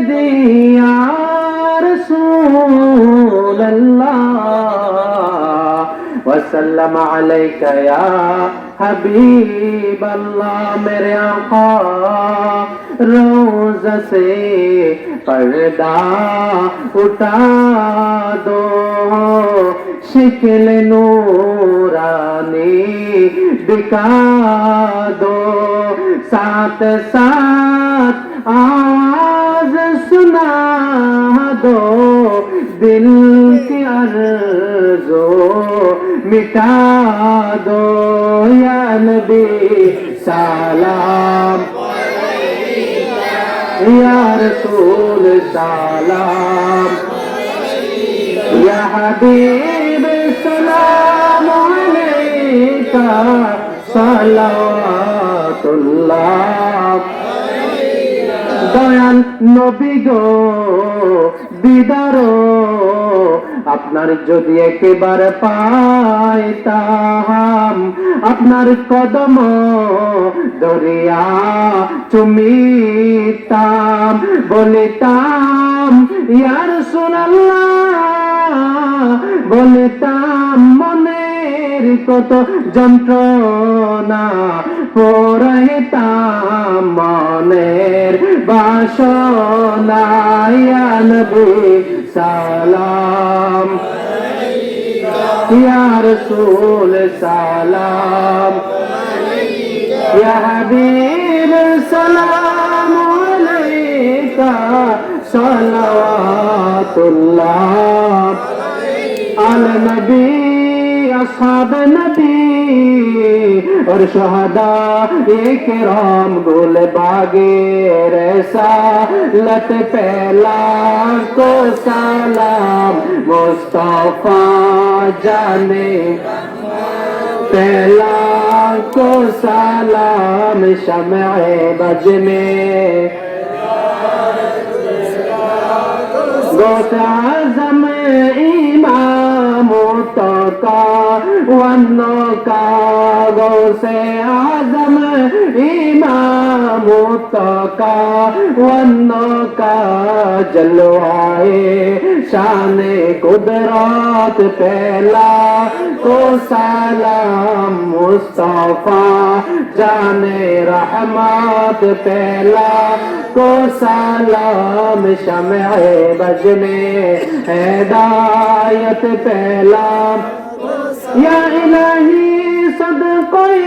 দিয়া رسول اللہ وسلم علیک یا حبیب اللہ میرے آقا روز سے پردہ اٹھا دو شکل نورانی دکھا دو ساتھ ساتھ दिल की अर्जो मिटा दो या नबी सलाम या रसूल सलाम या हबीब सलाम अलैका सलावतुल्लाह দয়াল নবী গো, দিদার, আপনার যদি একেবারে পাইতাম আপনার কদম দরিয়া চুমিতাম, বলিতাম, ইয়ার সুনাল্লাহ, বলিতাম কত যন্ত্রণা পড়াইতাম মনের বাসনায়ানবি সালাম। ইয়ার সুল সালাম। ইয়াহিব সালাম আলাইকা সালাওয়াতুল্লাহ আলা নবী আসাদ নবী ওর শহাদা এক রাম গোল বাগে রেসা لت پہلا کو سلام مصطفیٰ جانے پہلا کو سلام شمع بج میں گوتا वनो का गो से आज़म इमाम का वनो का जलवाए, शान कुदरत पहला, को सलाम मुस्तफ़ा, जाने रहमत पहला, को सलाम शमع बजने हिदायत पहला। या इलाही सदक़े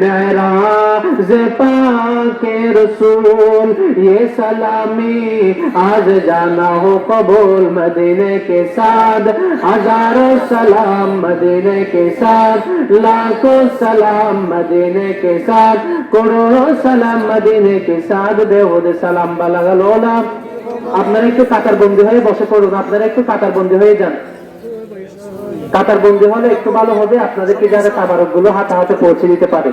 महराज पाके रसूल ये सलामी आज जाना हो कबूल मदीने के साथ हजारों सलाम मदीने के साथ लाखों सलाम मदीने के साथ करोड़ों सलाम मदीने के साथ बेहुद सलाम বালাগাল ওলা আপনারা একটু কাতার বন্দি হয়ে বসে পড়ুন আপনারা একটু কাতার বন্দি হয়ে যান কাতার বন্দি হলে একটু ভালো হবে। আপনাদেরকে যারা তাবারকগুলো হাতে হাতে পৌঁছে দিতে পারে।